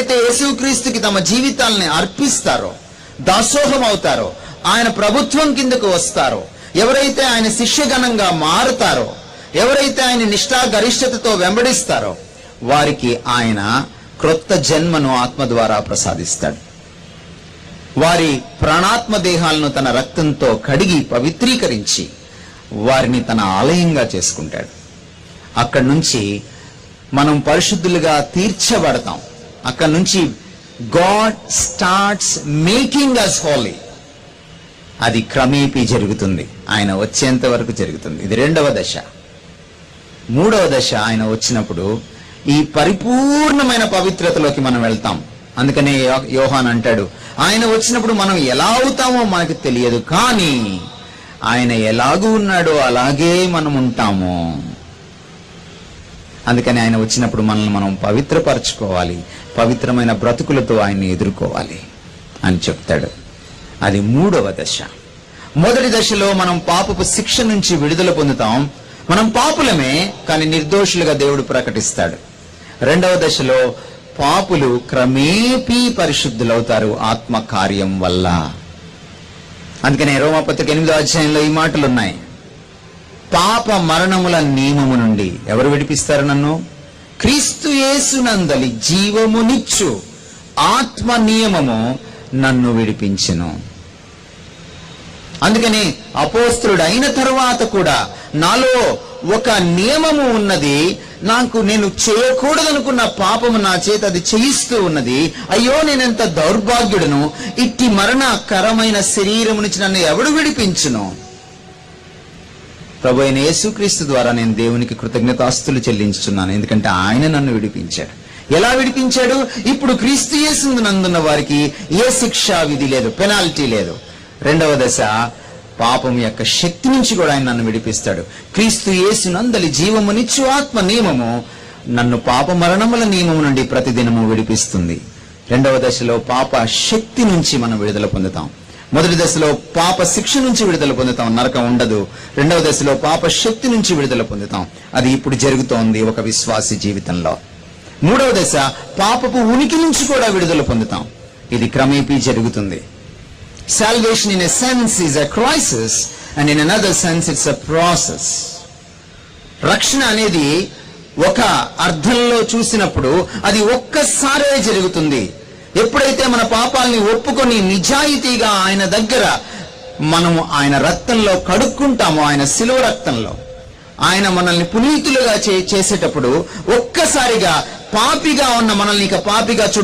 అయితే యేసుక్రీస్తుకి తమ జీవితాలని అర్పిస్తారో దాసోహం అవుతారో ఆయన ప్రభుత్వం కిందకు వస్తారో ఎవరైతే ఆయన శిష్యగణంగా మారుతారో ఎవరైతే ఆయన నిష్ఠా గరిష్టతతో వెంబడిస్తారో వారికి ఆయన క్రొత్త జన్మను ఆత్మ ద్వారా ప్రసాదిస్తాడు. వారి ప్రాణాత్మ దేహాలను తన రక్తంతో కడిగి పవిత్రీకరించి వారిని తన ఆలయంగా చేసుకుంటాడు. అక్కడి నుంచి మనం పరిశుద్ధులుగా తీర్చబడతాం. అక్కడి నుంచి God starts making us holy అది క్రమేపీ జరుగుతుంది. ఆయన వచ్చేంత వరకు జరుగుతుంది. ఇది రెండవ దశ. మూడవ దశ ఆయన వచ్చినప్పుడు ఈ పరిపూర్ణమైన పవిత్రతలోకి మనం వెళ్తాం. అందుకనే యో- యోహాన్ అంటాడు ఆయన వచ్చినప్పుడు మనం ఎలా అవుతామో మనకు తెలియదు కానీ ఆయన ఎలాగూ ఉన్నాడో అలాగే మనం ఉంటాము. అందుకని ఆయన వచ్చినప్పుడు మనల్ని మనం పవిత్రపరచుకోవాలి. పవిత్రమైన బ్రతుకులతో ఆయన్ని ఎదుర్కోవాలి అని చెప్తాడు. అది మూడవ దశ. మొదటి దశలో మనం పాపపు శిక్ష నుంచి విడుదల పొందుతాం. మనం పాపులమే కానీ నిర్దోషులుగా దేవుడు ప్రకటిస్తాడు. రెండవ దశలో పాపులు క్రమేపీ పరిశుద్ధులవుతారు ఆత్మ కార్యం వల్ల. అందుకనే రోమపత్రిక ఎనిమిదో అధ్యాయంలో ఈ మాటలు ఉన్నాయి పాప మరణముల నియమము నుండి ఎవరు విడిపిస్తారు నన్ను? క్రీస్తు యేసునందలి జీవమునిచ్చు ఆత్మ నియమము నన్ను విడిపించును. అందుకని అపోస్తుడు అయిన తరువాత కూడా నాలో ఒక నియమము ఉన్నది నాకు నేను చేయకూడదనుకున్న పాపము నా చేత అది చేయిస్తూ ఉన్నది అయ్యో నేనెంత దౌర్భాగ్యుడను ఇట్టి మరణకరమైన శరీరము నుంచి నన్ను ఎవడు విడిపించును? ప్రభు అయిన యేసుక్రీస్తు ద్వారా నేను దేవునికి కృతజ్ఞతాస్తులు చెల్లించుతున్నాను ఎందుకంటే ఆయన నన్ను విడిపించాడు. ఎలా విడిపించాడు? ఇప్పుడు క్రీస్తు యేసు నందున్న వారికి ఏ శిక్షా విధి లేదు పెనాల్టీ లేదు. రెండవ దశ పాపం యొక్క శక్తి నుంచి కూడా ఆయన నన్ను విడిపిస్తాడు. క్రీస్తు యేసు నందలి జీవమునిచ్చు ఆత్మ నియమము నన్ను పాప మరణముల నియమము నుండి ప్రతిదినము విడిపిస్తుంది. రెండవ దశలో పాప శక్తి నుంచి మనం విడుదల పొందుతాం. మొదటి దశలో పాప శిక్ష నుంచి విడుదల పొందుతాం. నరకం ఉండదు. రెండవ దశలో పాప శక్తి నుంచి విడుదల పొందుతాం. అది ఇప్పుడు జరుగుతోంది ఒక విశ్వాసి జీవితంలో. మూడవ దశ పాపపు ఉనికి నుంచి కూడా విడుదల పొందుతాం. ఇది క్రమేపీ జరుగుతుంది. Salvation in a sense is a crisis and in another sense it's a process రక్షణ అనేది ఒక అర్థంలో చూసినప్పుడు అది ఒక్కసారే జరుగుతుంది. ఎప్పుడైతే మన పాపాలని ఒప్పుకొని నిజాయితీగా ఆయన దగ్గర మనము ఆయన రక్తంలో కడుక్కుంటామో ఆయన శిలువ రక్తంలో ఆయన మనల్ని పునీతులుగా చే- చేసేటప్పుడు ఒక్కసారిగా పాపిగా ఉన్న మనల్ని ఇక పాపిగా చూడ